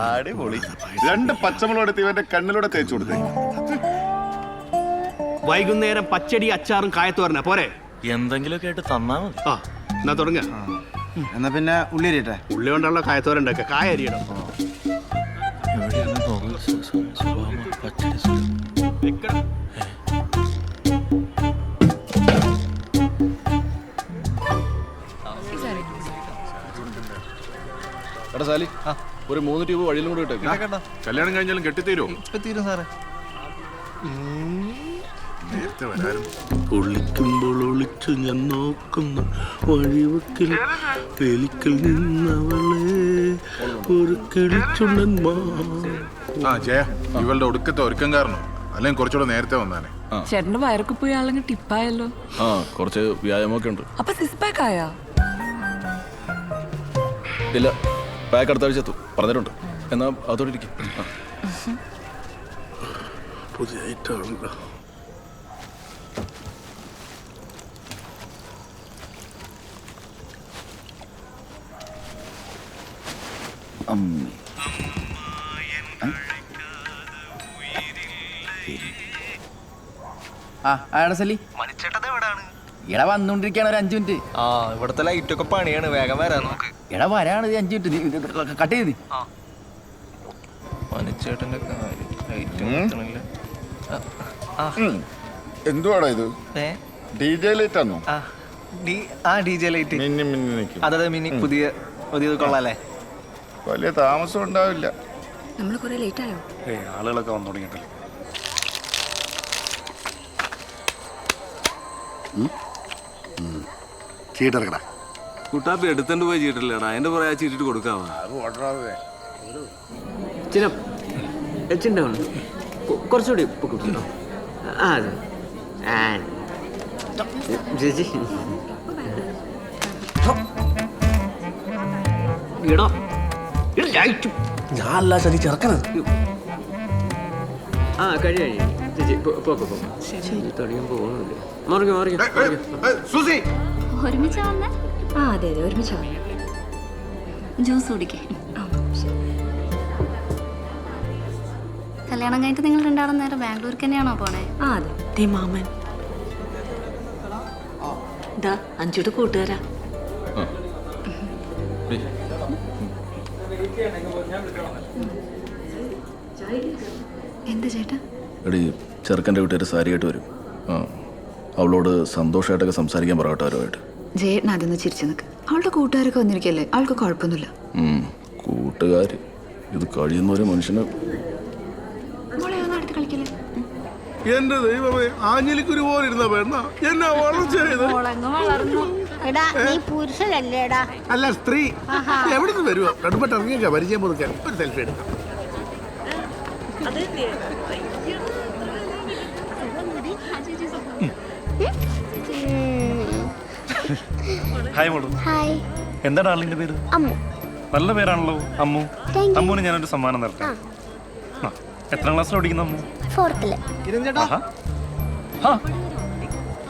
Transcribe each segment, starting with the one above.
അടിപൊളി. രണ്ട് പച്ചമുളക് എടുത്ത് ഇവന്റെ കണ്ണിലൂടെ തേച്ചു കൊടുത്തേ. വൈകുന്നേരം പച്ചടി അച്ചാറും കായത്തോരന. പോരെ. എന്തെങ്കിലും കേട്ട് തന്നാ മതി. ആ എന്നാ തുടങ്ങ. എന്നാ പിന്നെ ഉള്ളി അരിയട്ടെ? ഉള്ളി കൊണ്ടുള്ള കായത്തോരൻ ഉണ്ടാക്കുക കായ അരിയണം. എവിടെയാണ് പച്ചടി എടാ സാലി ഒരു മൂന്ന് ട്യൂബ് വഴിയിലും കൂടെ കിട്ടും. കല്യാണം കഴിഞ്ഞാലും കെട്ടിത്തീരുമോ ഇപ്പൊ തീരും സാറേ ഒളിക്കുമ്പോൾ ഒളിച്ചു ഞാൻ നോക്കുന്നു വഴിവക്കിൽ തെലിക്കൽ നിന്നവളെ ഒരു കിളിച്ചുണ്ടൻ ആ ജയ ഇവളുടെ ഒടുക്കത്തെ ഒരുക്കം കാരണം. അല്ലെങ്കിൽ കുറച്ചുകൂടെ നേരത്തെ വന്നാനെ. ചേട്ടന്റെ വയറൊക്കെ പോയി ആളങ്ങ് ടിപ്പായല്ലോ. ആ കുറച്ച് വ്യായാമമൊക്കെ ഉണ്ട്. അപ്പൊ സിക്സ് പാക്ക് ആയാ ഇല്ല. പാക്ക് അടുത്ത ആഴ്ച എത്തും. പറഞ്ഞിട്ടുണ്ട്. എന്നാ അതോടെ ഇരിക്കും. പുതിയതായിട്ടാണല്ലോ ആ ആടെ സലി എടാ വന്നോണ്ടിരിക്കാണ് ഒരു അഞ്ചു മിനിറ്റ്. ആ ഇവിടത്തെ ലൈറ്റ് ഒക്കെ പണിയാണ്. വേഗം വരാൻ നോക്ക് എടാ വരാണ് ഇത് അഞ്ചു മിനിറ്റ്. കട്ട് ചെയ്ത്. മനുച്ചേട്ടന്റെ. എന്തുവാടാ ഇത്? ഡി ജെ ലൈറ്റ് ആണോ ആ, ഡി- ജെ ലൈറ്റ് മിന്നി മിന്നി അതെ അതെ മിനി പുതിയ പുതിയത് കൊള്ളാല്ലേ? വലിയ താമസം ഉണ്ടാവില്ല. നമ്മൾ കുറെ ലേറ്റ് ആയോ? ആളുകളൊക്കെ വന്നു തുടങ്ങിയിട്ടല്ലോ? ചീട്ടിറക്കടാ കുട്ടാപ്പി എടുത്തോണ്ട് പോയി ചീട്ടില്ലടാ. അതിന്റെ പുറകെ ആ ചീട്ടിട്ട് കൊടുക്കാവാ? എച്ചുണ്ടാവണം കുറച്ചുകൂടി പൊക്കിട്ടോ ആ അതെ. ആ ചേച്ചി. ഇടോ. ലൈറ്റ്. ഞാൻ അല്ല ശരി ചെറുക്കണത് ആ കഴി കഴി ചേച്ചി പോ- പോക്കോ പോക്കോ തുടങ്ങി പോകുന്നുണ്ട്. മറിക്കും മറിക്കും സുസി. ഒരുമിച്ചാ വന്നേ ആ അതെ അതെ ഒരുമിച്ചാ ജ്യൂസ് കുടിക്കേ. കല്യാണം കഴിഞ്ഞിട്ട് നിങ്ങൾ രണ്ടാളും നേരെ ബാംഗ്ലൂർക്ക് തന്നെയാണോ പോണേ? ആ അതെ. ദേ മാമൻ. അഞ്ചുടെ കൂട്ടുകാരാ. എന്ത് ചേട്ടാ? എടി ചെറുക്കന്റെ വീട്ടുകാർ സാരിയായിട്ട് വരും. ആ. അവളോട് സന്തോഷമായിട്ടൊക്കെ സംസാരിക്കാൻ പറയട്ടെ അവരുമായിട്ട്. ജയേട്ടൻ അതൊന്ന് ചിരിച്ചു നിൽക്ക് അവളുടെ കൂട്ടുകാരൊക്കെ വന്നിരിക്കല്ലേ? അവൾക്ക് കുഴപ്പമൊന്നുമില്ല. കൂട്ടുകാർ ഇത് കഴിയുന്ന ഒരു മനുഷ്യന് എന്റെ ദൈവമേ ആഞ്ഞിലിക്കുരു പോലെ ഇരുന്ന പെണ്ണ. എന്നാ വളർച്ച അല്ല സ്ത്രീ. എവിടെ നിന്ന് വരുവാ? കടുപ്പട്ട് ഇറങ്ങിയൊക്കെ പരിചയം പുതുക്കാൻ. ഒരു സെൽഫി എടുക്കാം. ഹായ് മോളു. ഹായ് എന്താ ആളിന്റെ പേര്? അമ്മു. നല്ല പേരാണല്ലോ അമ്മു. അമ്മുവിന് ഞാനൊരു സമ്മാനം തരട്ടെ? എത്ര ക്ലാസ്സിൽ പഠിക്കുന്ന അമ്മു? ഫോർത്തിൽ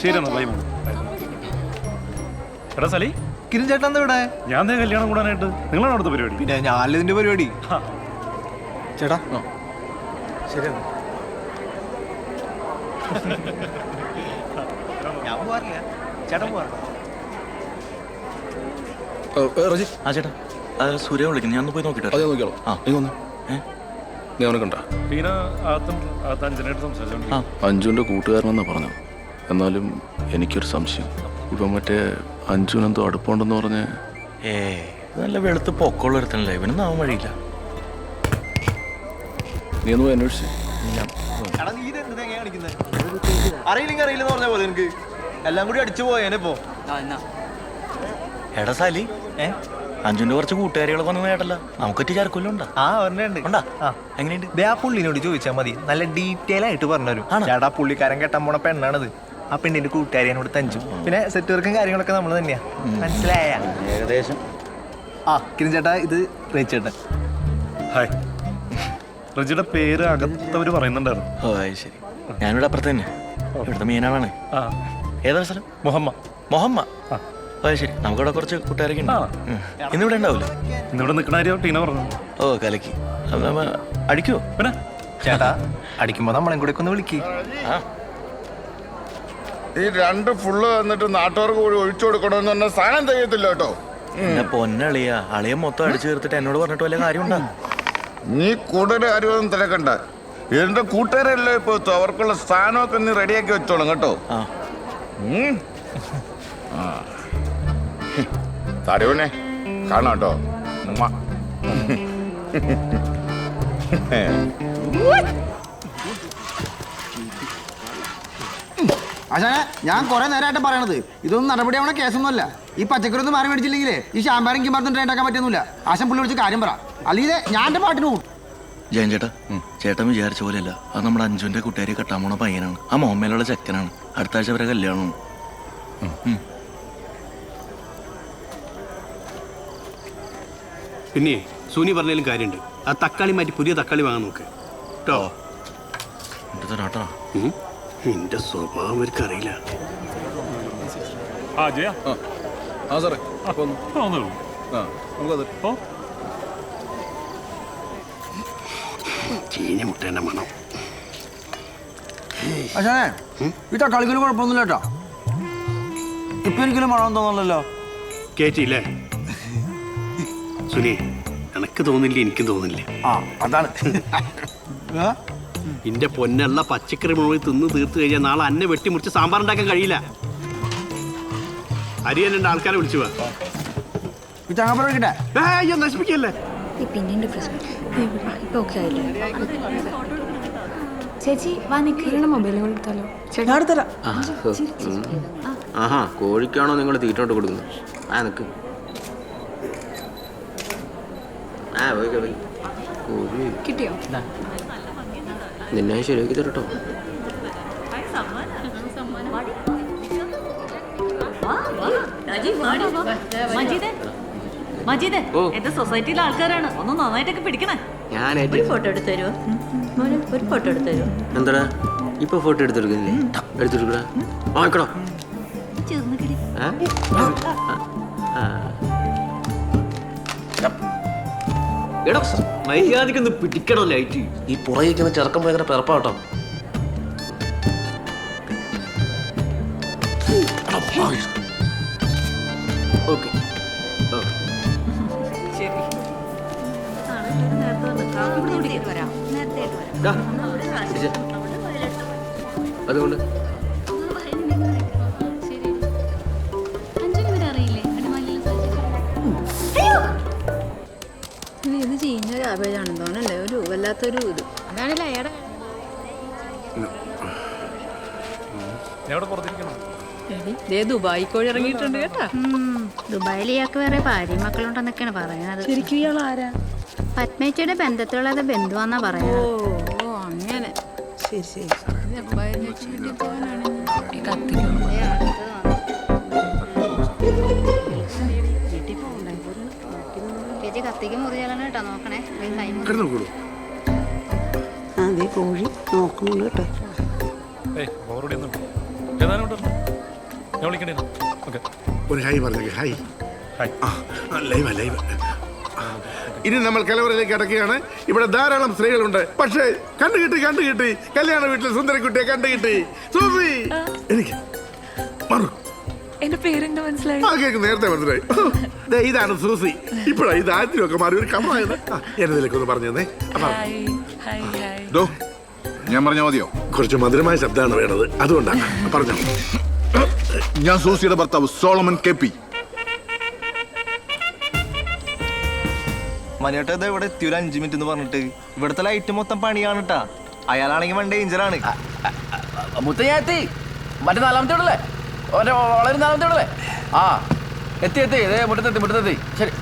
ശരി എന്നാ ബൈ മോളു. എടാ സലി. കിരൺ ചേട്ടൻ എന്താ ഇവിടെ? ഞാൻ കല്യാണം കൂടാനായിട്ട്. നിങ്ങളാണ് അടുത്ത പരിപാടി? പിന്നെ ഞാൻ ഇതിന്റെ പരിപാടി. ചേട്ടാ. ശരി എന്നാ. ഞാൻ പോവാറില്ല. ചേട്ടൻ പോവാറില്ല റജി? ആ ചേട്ടാ. അത് സൂര്യ വിളിക്കുന്നു. ഞാൻ ഒന്ന് പോയി നോക്കിട്ടെ അതെ നോക്കിയോളൂ ആ. നീ വന്ന്. ഏ? നീ അവനെ കണ്ട. അഞ്ജുവിന്റെ കൂട്ടുകാരനെന്നാ പറഞ്ഞു എന്നാലും എനിക്കൊരു സംശയം. ഇപ്പൊ മറ്റേ അഞ്ജുവിനെന്തോ അടുപ്പമുണ്ടെന്ന് പറഞ്ഞ് ഏ നല്ല വെളുത്ത് പൊക്കമുള്ള ഒരുത്തനല്ലേ? ഇവനൊന്നും ആവാൻ വഴിയില്ല. നീ ഒന്ന് പോയി അന്വേഷിച്ച്. അറിയില്ലെങ്കിൽ അറിയില്ലെന്ന് പറഞ്ഞ പോലെ എനിക്ക്. എല്ലാം കൂടി അടിച്ചു പോയേനെ ഇപ്പോ. എടാ സാലി. ഏ? അഞ്ജുന്റെ കുറച്ച് കൂട്ടുകാരികളൊക്കെ വന്നു കേട്ടല്ല. നമുക്കൊറ്റ ചരക്കൊല്ലം ഉണ്ടാ? ആ ഒരെണ്ണുണ്ട്. ഉണ്ടാ? ആ. എങ്ങനെയുണ്ട്? ദേ ആ പുള്ളിനോട് ചോദിച്ചാൽ മതി. നല്ല ഡീറ്റെയിൽ ആയിട്ട് പറഞ്ഞുതരും? ചേട്ടാ പുള്ളിക്കാരൻ കെട്ടാൻ പോണ പെണ്ണാണത്. ആ പെണ്ണിന്റെ കൂട്ടുകാരിയോട് തഞ്ചു. പിന്നെ സെറ്റ് വർക്കും കാര്യങ്ങളൊക്കെ നമ്മൾ തന്നെയാ. മനസ്സിലായ? ഏകദേശം. ആ കിരൺ ചേട്ടാ ഇത് റേച്ചേട്ടൻ. ഹായ്. റജിയുടെ പേര് അകത്തവര് പറയുന്നുണ്ടായിരുന്നു. ശരി. ഞാനിവിടെ അപ്പുറത്ത് തന്നെ. ഇവിടുത്തെ മീനാളാണ് ആ. ഏതാ സ്ഥലം? മുഹമ്മ. മൊഹമ്മ? ആ. അത് ശരി. നമുക്കവിടെ കുറച്ച് കൂട്ടുകാരൊക്കെ ഉണ്ട്. ഇന്നിവിടെ ഉണ്ടാവില്ല ഇന്നിവിടെ നിൽക്കണ കാര്യം ടീന പറഞ്ഞു? ഓ കലക്കി. അടിക്കോ? പിന്നെ? ചേട്ടാ അടിക്കുമ്പോ നമ്മളെ കൂടെ ഒന്ന് വിളിക്ക്. ഈ രണ്ട് ഫുള്ള് വന്നിട്ട് നാട്ടുകാർക്ക് കൂടി ഒഴിച്ചു കൊടുക്കണമെന്ന് പറഞ്ഞാൽ സാധനം തികയത്തില്ല കേട്ടോ. എന്നെ പൊന്നളിയ അളിയ മൊത്തം അടിച്ചു തീർത്തിട്ട് എന്നോട് പറഞ്ഞിട്ട് വല്ല കാര്യമുണ്ടാ? നീ കൂടുതൽ കാര്യമൊന്നും തിരക്കണ്ട. എന്റെ കൂട്ടുകാരെല്ലാം ഇപ്പൊ എത്തും. അവർക്കുള്ള സ്ഥാനമൊക്കെ നീ റെഡിയാക്കി വെച്ചോളും കേട്ടോ. ആ. തരുവനെ. കാണാം കേട്ടോ. ഉമ്മ. ഞാൻ കുറെ നേരമായിട്ട് പറയണത്. ഇതൊന്നും നടപടിയാവണ കേസൊന്നുമല്ല. ഈ പച്ചക്കറി ഒന്നും മാറി മേടിച്ചില്ലെങ്കിലേ ഈ ശാമ്പാരം കിമ്പാർത്തും ട്രെയിൻ ഉണ്ടാക്കാൻ പറ്റുന്നില്ല. ആശം പുള്ളി വിളിച്ച് കാര്യം പറ. അല്ലെങ്കിൽ ഞാൻ എന്റെ പാട്ടിന് പോകും ജയൻ ചേട്ടാ ചേട്ടൻ വിചാരിച്ച പോലെയല്ല. അത് നമ്മുടെ അഞ്ജുവിന്റെ കൂട്ടുകാരി കെട്ടാൻ പോണ പയ്യനാണ്. ആ മോമ്മയിലുള്ള ചെക്കനാണ്. അടുത്ത ആഴ്ച വരെ കല്യാണമാണ്. പിന്നെ സുനി പറഞ്ഞാലും കാര്യമുണ്ട്. ആ തക്കാളി മാറ്റി പുതിയ തക്കാളി വാങ്ങാൻ നോക്ക്. കേട്ടോ? എന്റെ സ്വഭാവം അവർക്ക് അറിയില്ല ആ സാറേ ചീഞ്ഞ മുട്ടേന്റെ മണം. അച്ഛനെ ഈ തക്കാളിക്കൊരു കുഴപ്പമൊന്നുമില്ല കേട്ടോ. ഇപ്പൊ എനിക്കൊരു മണം തോന്നണല്ലോ കേറ്റിയില്ലേ? സുനി എനക്ക് തോന്നില്ല എനിക്കും തോന്നില്ല. ആ അതാണ്. എന്റെ പൊന്നുള്ള പച്ചക്കറി മുഴുവൻ തിന്ന് തീർത്തു കഴിഞ്ഞാൽ നാളെ അന്നെ വെട്ടിമുറിച്ച് സാമ്പാർ ഉണ്ടാക്കാൻ കഴിയില്ല അരിയൻ രണ്ട് ആൾക്കാരെ വിളിച്ചു അയ്യോ നശിപ്പിക്കല്ലേ? ഈ പിന്നിന്റെ പ്രശ്നം. ഇപ്പൊ ഓക്കെ ആയില്ലേ? ചേച്ചി വാ നിൽക്കുന്ന മൊബൈൽ എടുത്താലോ ചേട്ടാ ആ, ആഹാ കോഴിക്കാണോ നിങ്ങൾ തീറ്റോട്ട് കൊടുക്കുന്നത്? ആ നിക്ക് ആ പോയി പോയി കോഴി കിട്ടിയോ? നിന്നെ ശരിയാക്കി തരട്ടോ. മജീദ്. എന്റെ സൊസൈറ്റിയിലെ ആൾക്കാരാണ്? ഒന്ന് നന്നായിട്ടൊക്കെ പിടിക്കണേ. ഞാൻ ഒരു ഫോട്ടോ എടുത്തു തരുമോ മോനെ ഒരു ഫോട്ടോ എടുത്തു തരുമോ എന്താടാ? ഇപ്പൊ ഫോട്ടോ എടുത്തെടുക്കുന്നില്ലേ? എടുത്തെടുക്കടാ. വാങ്ങിക്കടോ ചെന്ന് കിടി എടാ മര്യാദക്കൊന്ന് പിടിക്കണോ ലൈറ്റ്. ഈ പുറകിരിക്കുന്ന ചെറുക്കം ഭയങ്കര പിറപ്പാട്ടോ. ഓക്കെ. ശരി. വല്ലാത്തൊരു ഇത്. അതാണല്ലേ അയാടെ ദുബായി കോഴി ഇറങ്ങിയിട്ടുണ്ട് കേട്ടാ. ദുബായിൽ ഇയാൾക്ക് വേറെ ഭാര്യ മക്കളുണ്ടെന്നൊക്കെയാണ് പറയുന്നത്. ശരിക്കും ഇയാൾ ആരാ പത്മേച്ചയുടെ ബന്ധത്തിലുള്ളത് ബന്ധുവാന്നാ പറയാ പറയുന്നത്. ഓ അങ്ങനെ. ശരി ശരി. കത്തിക്ക് ചേച്ചി കത്തിക്ക് മുറിയാലാണ് കേട്ടോ നോക്കണേ. കൈ കിടന്നോളൂ അതെ കോഴി. നോക്കുന്നുണ്ട് കേട്ടോ. ഒരു ഹായ് പറഞ്ഞേക്ക്. ഹായ്. ലൈവാ ലൈവ്. ഇനി നമ്മൾ കലവറയിലേക്ക് അടക്കുകയാണ് ഇവിടെ ധാരാളം സ്ത്രീകളുണ്ട്. പക്ഷേ കണ്ടുകിട്ടി കണ്ടുകിട്ടി കണ്ടു കിട്ടി. കല്യാണ വീട്ടിൽ സുന്ദരക്കുട്ടിയെ കണ്ടുകിട്ടി സൂസി! എനിക്ക് മറു എന്റെ പേരെന്താ മനസ്സിലായി? ആ കേക്ക് നേരത്തെ മനസ്സിലായി. ദേ, ഇതാണ് സൂസി. ഇപ്പോഴാ ഇത് ആദ്യമൊക്കെ മാറി ഒരു കമ്മായത് എന്നതിലേക്ക് ഒന്ന് പറഞ്ഞു തന്നെ. ദോ ഞാൻ പറഞ്ഞ മതിയോ? കുറച്ച് മധുരമായ ശബ്ദമാണ് വേണത് അതുകൊണ്ടാണ് പറഞ്ഞു. ഞാൻ സൂസിയുടെ ഭർത്താവ് സോളമൻ കെ പി. മനിയേട്ട ഇത് ഇവിടെ എത്തിയൊരു അഞ്ചു മിനിറ്റ് എന്ന് പറഞ്ഞിട്ട് ഇവിടുത്തെ ലൈറ്റ് മൊത്തം പണിയാണ് കേട്ടാ അയാളാണെങ്കിൽ വൺ ഡേഞ്ചറാണ് മുത്തയ്യാത്തി മറ്റേ നാലാമത്തെ വീടല്ലേ വളരെ നാലാമത്തെ വീടല്ലേ ആ എത്തി എത്തി. ഇതേ മുറ്റത്തെത്തി മുറ്റത്തെത്തി. ശരി.